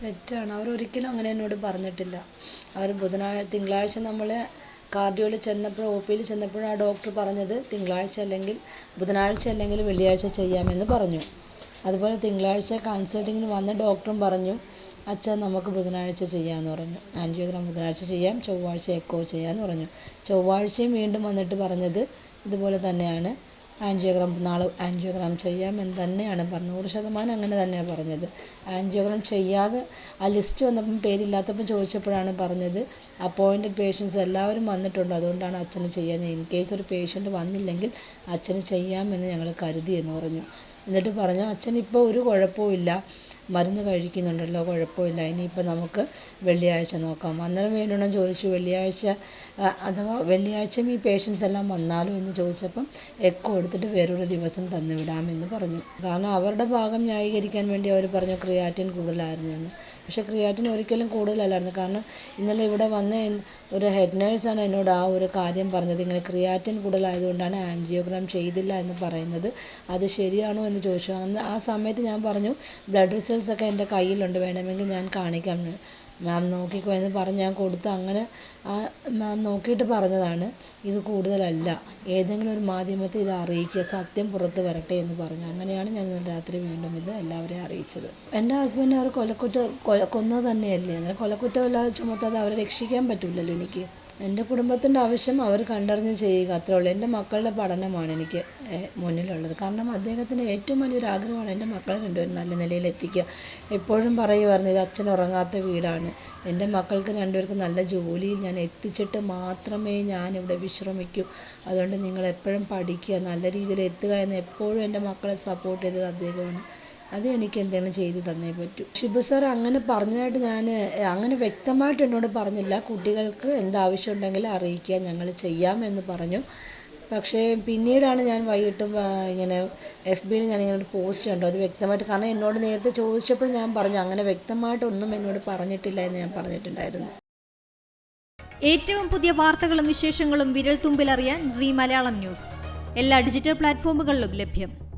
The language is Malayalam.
തെറ്റാണ്. അവർ ഒരിക്കലും അങ്ങനെ എന്നോട് പറഞ്ഞിട്ടില്ല. അവർ ബുധനാഴ്ച തിങ്കളാഴ്ച നമ്മൾ കാർഡിയോയിൽ ചെന്നപ്പോൾ ഒ പിയിൽ ചെന്നപ്പോൾ ആ ഡോക്ടർ പറഞ്ഞത് തിങ്കളാഴ്ച അല്ലെങ്കിൽ ബുധനാഴ്ച അല്ലെങ്കിൽ വെള്ളിയാഴ്ച ചെയ്യാമെന്ന് പറഞ്ഞു. അതുപോലെ തിങ്കളാഴ്ച കൺസൾട്ടിങ്ങിന് വന്ന ഡോക്ടറും പറഞ്ഞു അച്ഛൻ നമുക്ക് ബുധനാഴ്ച ചെയ്യാമെന്ന് പറഞ്ഞു. ആൻജിയോഗ്രാം ബുധനാഴ്ച ചെയ്യാം ചൊവ്വാഴ്ച എക്കോ ചെയ്യാമെന്ന് പറഞ്ഞു. ചൊവ്വാഴ്ചയും വീണ്ടും വന്നിട്ട് പറഞ്ഞത് ഇതുപോലെ തന്നെയാണ്. ആൻജിയോഗ്രാം നാളെ ആൻജിയോഗ്രാം ചെയ്യാം എന്ന് തന്നെയാണ് പറഞ്ഞത്. നൂറ് ശതമാനം അങ്ങനെ തന്നെയാണ് പറഞ്ഞത്. ആൻജിയോഗ്രാം ചെയ്യാതെ ആ ലിസ്റ്റ് വന്നപ്പം പേരില്ലാത്തപ്പം ചോദിച്ചപ്പോഴാണ് പറഞ്ഞത്. അപ്പോയിന്റഡ് പേഷ്യൻസ് എല്ലാവരും വന്നിട്ടുണ്ട്. അതുകൊണ്ടാണ് അച്ഛന് ചെയ്യാൻ ഇൻ കേസ് ഒരു പേഷ്യന്റ് വന്നില്ലെങ്കിൽ അച്ഛന് ചെയ്യാമെന്ന് ഞങ്ങൾ കരുതി എന്ന് പറഞ്ഞു. എന്നിട്ട് പറഞ്ഞു അച്ഛൻ ഇപ്പോൾ ഒരു കുഴപ്പവും ഇല്ല. മരുന്ന് കഴിക്കുന്നുണ്ടല്ലോ കുഴപ്പമില്ല. ഇനിയിപ്പോൾ നമുക്ക് വെള്ളിയാഴ്ച നോക്കാം. അന്നേരം വേണമെന്ന് ചോദിച്ചു വെള്ളിയാഴ്ച അഥവാ വെള്ളിയാഴ്ചയും ഈ പേഷ്യൻസ് എല്ലാം വന്നാലും എന്ന് ചോദിച്ചപ്പം എക്കോ എടുത്തിട്ട് വേറൊരു ദിവസം തന്നു വിടാമെന്ന് പറഞ്ഞു. കാരണം അവരുടെ ഭാഗം ന്യായീകരിക്കാൻ വേണ്ടി അവർ പറഞ്ഞു ക്രിയാറ്റിൻ കൂടുതലായിരുന്നു എന്ന്. പക്ഷേ ക്രിയാറ്റിൻ ഒരിക്കലും കൂടുതലല്ലായിരുന്നു. കാരണം ഇന്നലെ ഇവിടെ വന്ന ഒരു ഹെഡ് നേഴ്സാണ് എന്നോട് ആ ഒരു കാര്യം പറഞ്ഞത്. ഇങ്ങനെ ക്രിയാറ്റിൻ കൂടുതലായതുകൊണ്ടാണ് ആൻജിയോഗ്രാം ചെയ്തില്ല എന്ന് പറയുന്നത്. അത് ശരിയാണോ എന്ന് ചോദിച്ചു. അന്ന് ആ സമയത്ത് ഞാൻ പറഞ്ഞു ബ്ലഡ് റിസൾട്ട്സ് ഒക്കെ എന്റെ കയ്യിലുണ്ട്. വേണമെങ്കിൽ ഞാൻ കാണിക്കാം. മാം നോക്കിക്കോ എന്ന് പറഞ്ഞ് ഞാൻ കൊടുത്ത് അങ്ങനെ ആ മാം നോക്കിയിട്ട് പറഞ്ഞതാണ്. ഇത് കൂടുതലല്ല. ഏതെങ്കിലും ഒരു മാധ്യമത്തെ ഇത് അറിയിക്കുക. സത്യം പുറത്ത് വരട്ടെ എന്ന് പറഞ്ഞു. അങ്ങനെയാണ് ഞാൻ രാത്രി വീണ്ടും ഇത് എല്ലാവരെയും അറിയിച്ചത്. എന്റെ ഹസ്ബൻഡ് അവർ കൊലക്കുറ്റം കൊല കൊന്നത് തന്നെയല്ലേ? അങ്ങനെ കൊലക്കുറ്റമല്ലാതെ ചുമത്താതെ അവരെ രക്ഷിക്കാൻ പറ്റില്ലല്ലോ എനിക്ക്. എന്റെ കുടുംബത്തിന്റെ ആവശ്യം അവർ കണ്ടറിഞ്ഞ് ചെയ്യുക അത്രേ ഉള്ളൂ. എന്റെ മക്കളുടെ പഠനമാണ് എനിക്ക് മുന്നിലുള്ളത്. കാരണം അദ്ദേഹത്തിന്റെ ഏറ്റവും വലിയൊരു ആഗ്രഹമാണ് എന്റെ മക്കളെ രണ്ടുപേരും നല്ല നിലയിൽ എത്തിക്കുക. എപ്പോഴും പറയുമായിരുന്നു ഇത് അച്ഛൻ ഉറങ്ങാത്ത വീടാണ്. എന്റെ മക്കൾക്ക് രണ്ടുപേർക്കും നല്ല ജോലിയിൽ ഞാൻ എത്തിച്ചിട്ട് മാത്രമേ ഞാൻ ഇവിടെ വിശ്രമിക്കൂ. അതുകൊണ്ട് നിങ്ങൾ എപ്പോഴും പഠിക്കുക നല്ല രീതിയിൽ എത്തുക എന്ന് എപ്പോഴും എന്റെ മക്കളെ സപ്പോർട്ട് ചെയ്തത് അദ്ദേഹമാണ്. അത് എനിക്ക് എന്തെങ്കിലും ചെയ്തു തന്നേ പറ്റൂ. ഷിബു സാർ അങ്ങനെ പറഞ്ഞതായിട്ട് ഞാൻ അങ്ങനെ വ്യക്തമായിട്ട് എന്നോട് പറഞ്ഞില്ല. കുട്ടികൾക്ക് എന്താവശ്യം ഉണ്ടെങ്കിലും അറിയിക്കുക ഞങ്ങൾ ചെയ്യാമെന്ന് പറഞ്ഞു. പക്ഷേ പിന്നീടാണ് ഞാൻ വൈകിട്ട് ഇങ്ങനെ എഫ് ബിയിൽ ഞാൻ ഇങ്ങനെ ഒരു പോസ്റ്റ് കണ്ടു. അത് വ്യക്തമായിട്ട് കാരണം എന്നോട് നേരത്തെ ചോദിച്ചപ്പോൾ ഞാൻ പറഞ്ഞു അങ്ങനെ വ്യക്തമായിട്ടൊന്നും എന്നോട് പറഞ്ഞിട്ടില്ല എന്ന് ഞാൻ പറഞ്ഞിട്ടുണ്ടായിരുന്നു. ഏറ്റവും പുതിയ വാർത്തകളും വിശേഷങ്ങളും വിരൽ തുമ്പിലറിയാൻ സി മലയാളം ന്യൂസ്. എല്ലാ ഡിജിറ്റൽ പ്ലാറ്റ്ഫോമുകളിലും ലഭ്യം.